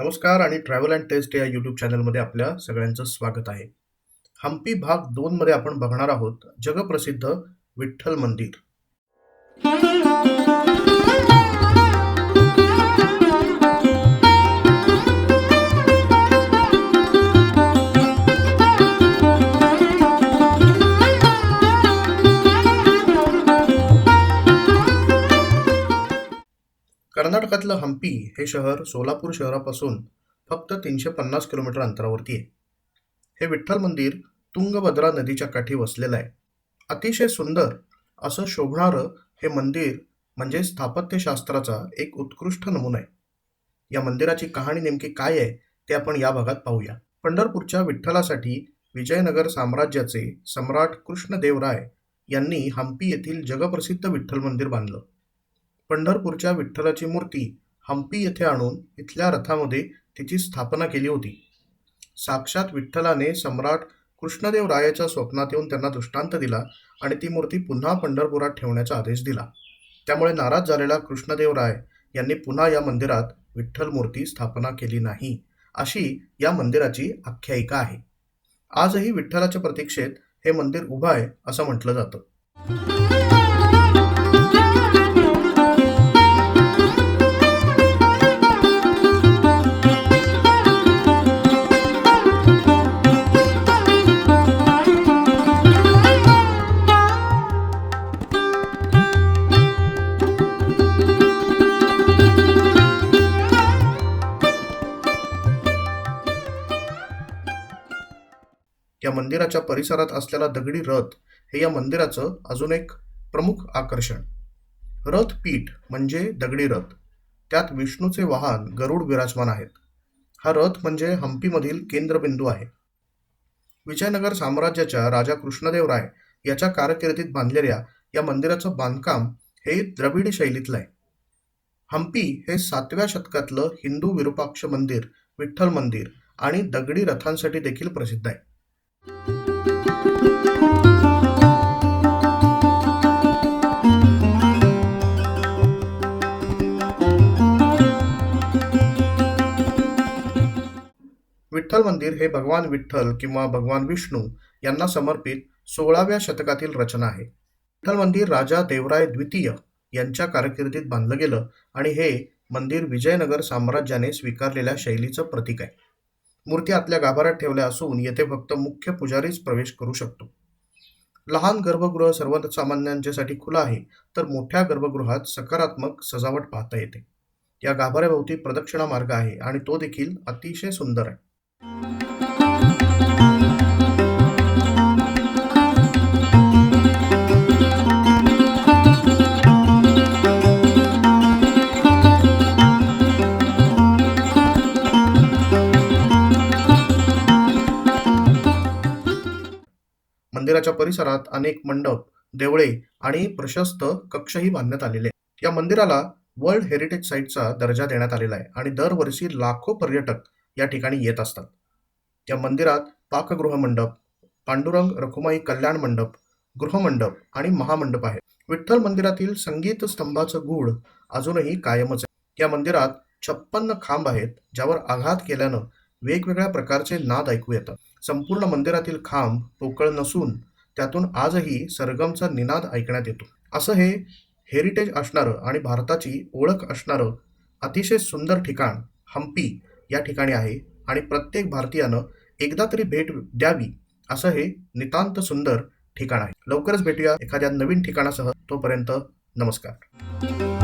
नमस्कार आणि travel and taste या यूट्यूब चॅनलमध्ये आपल्या सगळ्यांचं स्वागत आहे. हम्पी भाग दोनमध्ये आपण बघणार आहोत जगप्रसिद्ध विठ्ठल मंदिर. कर्नाटकातलं हम्पी हे शहर सोलापूर शहरापासून फक्त तीनशे पन्नास किलोमीटर अंतरावरती आहे. हे विठ्ठल मंदिर तुंगभद्रा नदीच्या काठी वसलेलं आहे. अतिशय सुंदर असं शोभणारं हे मंदिर म्हणजे स्थापत्यशास्त्राचा एक उत्कृष्ट नमुना आहे. या मंदिराची कहाणी नेमकी काय आहे ते आपण या भागात पाहूया. पंढरपूरच्या विठ्ठलासाठी विजयनगर साम्राज्याचे सम्राट कृष्णदेवराय यांनी हम्पी येथील जगप्रसिद्ध विठ्ठल मंदिर बांधलं. पंढरपूरच्या विठ्ठलाची मूर्ती हम्पी येथे आणून इथल्या रथामध्ये तिची स्थापना केली होती. साक्षात विठ्ठलाने सम्राट कृष्णदेवरायाच्या स्वप्नात येऊन त्यांना दृष्टांत दिला आणि ती मूर्ती पुन्हा पंढरपुरात ठेवण्याचा आदेश दिला. त्यामुळे नाराज झालेला कृष्णदेवराय यांनी पुन्हा या मंदिरात विठ्ठल मूर्ती स्थापना केली नाही अशी या मंदिराची आख्यायिका आहे. आजही विठ्ठलाच्या प्रतीक्षेत हे मंदिर उभं आहे असं म्हटलं जातं. या मंदिराच्या परिसरात असलेला दगडी रथ हे या मंदिराचं अजून एक प्रमुख आकर्षण. रथ पीठ म्हणजे दगडी रथ. त्यात विष्णूचे वाहन गरुड विराजमान आहेत. हा रथ म्हणजे हम्पीमधील केंद्रबिंदू आहे. विजयनगर साम्राज्याच्या राजा कृष्णदेवराय याच्या कारकिर्दीत बांधलेल्या या मंदिराचं बांधकाम हे द्रविड शैलीतलं आहे. हम्पी हे सातव्या शतकातलं हिंदू विरूपाक्ष मंदिर विठ्ठल मंदिर आणि दगडी रथांसाठी देखील प्रसिद्ध आहे. विठ्ठल मंदिर हे भगवान विठ्ठल किंवा भगवान विष्णू यांना समर्पित सोळाव्या शतकातील रचना आहे. विठ्ठल मंदिर राजा देवराय द्वितीय यांच्या कारकिर्दीत बांधलं गेलं आणि हे मंदिर विजयनगर साम्राज्याने स्वीकारलेल्या शैलीचं प्रतीक आहे. मूर्ती आतल्या गाभाऱ्यात ठेवल्या असून येथे फक्त मुख्य पुजारीच प्रवेश करू शकतो. लहान गर्भगृह सर्वसामान्यांच्यासाठी खुलं आहे तर मोठ्या गर्भगृहात सकारात्मक सजावट पाहता येते. या गाभाऱ्याभोवती प्रदक्षिणा मार्ग आहे आणि तो देखील अतिशय सुंदर आहे. मंदिराच्या परिसरात अनेक मंडप देवळे आणि प्रशस्त कक्षही बांधण्यात आलेले. आहेत या मंदिराला वर्ल्ड हेरिटेज साईटचा दर्जा देण्यात आलेला आहे आणि दरवर्षी लाखो पर्यटक या ठिकाणी येत असतात. या मंदिरात पाकगृह मंडप पांडुरंग रखुमाई कल्याण मंडप गृहमंडप आणि महामंडप आहे विठ्ठल मंदिरातील संगीत स्तंभाचं गूढ अजूनही कायमच आहे. या मंदिरात छप्पन्न खांब आहेत ज्यावर आघात केल्यानं वेगवेगळ्या प्रकारचे नाद ऐकू येतात. संपूर्ण मंदिरातील खांब पोकळ नसून त्यातून आजही सरगमचा निनाद ऐकण्यात येतो. असं हे हेरिटेज असणारं आणि भारताची ओळख असणारं अतिशय सुंदर ठिकाण हम्पी या ठिकाणी आहे आणि प्रत्येक भारतीयानं एकदा तरी भेट द्यावी असं हे नितांत सुंदर ठिकाण आहे. लवकरच भेटूया एखाद्या नवीन ठिकाणासह. तोपर्यंत नमस्कार.